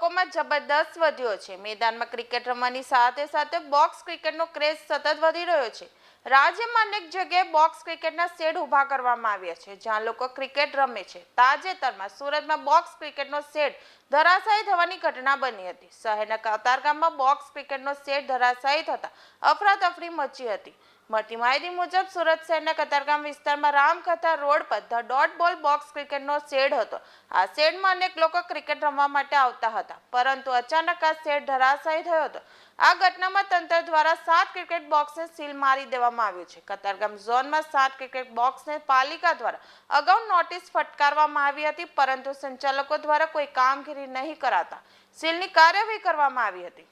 જબરદસ્ત વધ્યો છે. મેદાનમાં ક્રિકેટ રમવાની સાથે સાથે બોક્સ ક્રિકેટનો ક્રેઝ સતત વધી રહ્યો છે. રાજ્યમાં અનેક જગ્યાએ બોક્સ ક્રિકેટના શેડ ઊભા કરવામાં આવ્યા છે, જ્યાં લોકો ક્રિકેટ રમે છે. તાજેતરમાં સુરતમાં બોક્સ ક્રિકેટનો શેડ ધરાશાયી થવાની ઘટના બની હતી. શહેરના કતારગામમાં બોક્સ ક્રિકેટનો શેડ ધરાશાયી થતા અફરાતફરી મચી હતી. મળતી માહિતી મુજબ સુરત શહેરના કતારગામ વિસ્તારમાં રામકથા રોડ પર ધ ડોટ બોલ બોક્સ ક્રિકેટનો શેડ હતો. આ શેડમાં અનેક લોકો ક્રિકેટ રમવા માટે આવતા હતા, પરંતુ અચાનક આ શેડ ધરાશાયી થયો હતો. આ ઘટનામાં તંત્ર દ્વારા સાત ક્રિકેટ બોક્સને સીલ મારી દેવામાં આવ્યું છે. કતારગામ ઝોનમાં સાત ક્રિકેટ બોક્સને પાલિકા દ્વારા અગાઉ નોટિસ ફટકારવામાં આવી હતી, પરંતુ સંચાલકો દ્વારા કોઈ કામગીરી નહીં કરાતા સીલની કાર્યવાહી કરવામાં આવી હતી.